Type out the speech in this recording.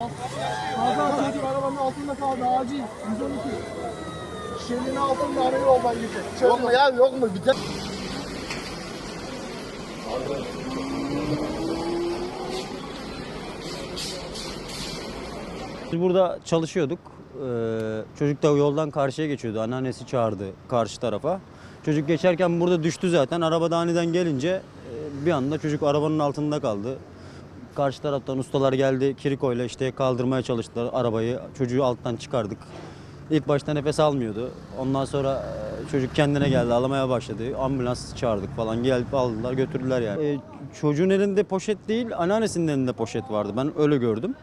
Hakan çocuk arabanın altında kaldı acil. 112. Şişenin altında ara yoldan gidecek. Yok mu ya yok mu? Bir tek... Biz burada çalışıyorduk. Ee, çocuk da yoldan karşıya geçiyordu. Anneannesi çağırdı karşı tarafa. Çocuk geçerken burada düştü zaten. Arabada aniden gelince e, bir anda çocuk arabanın altında kaldı. Karşı taraftan ustalar geldi. Kirikoyla işte kaldırmaya çalıştılar arabayı. Çocuğu alttan çıkardık. İlk başta nefes almıyordu. Ondan sonra e, çocuk kendine geldi, ağlamaya başladı. Ambulans çağırdık falan. Gelip aldılar, götürdüler yani. E, çocuğun elinde poşet değil, anneannesinin elinde poşet vardı. Ben öyle gördüm.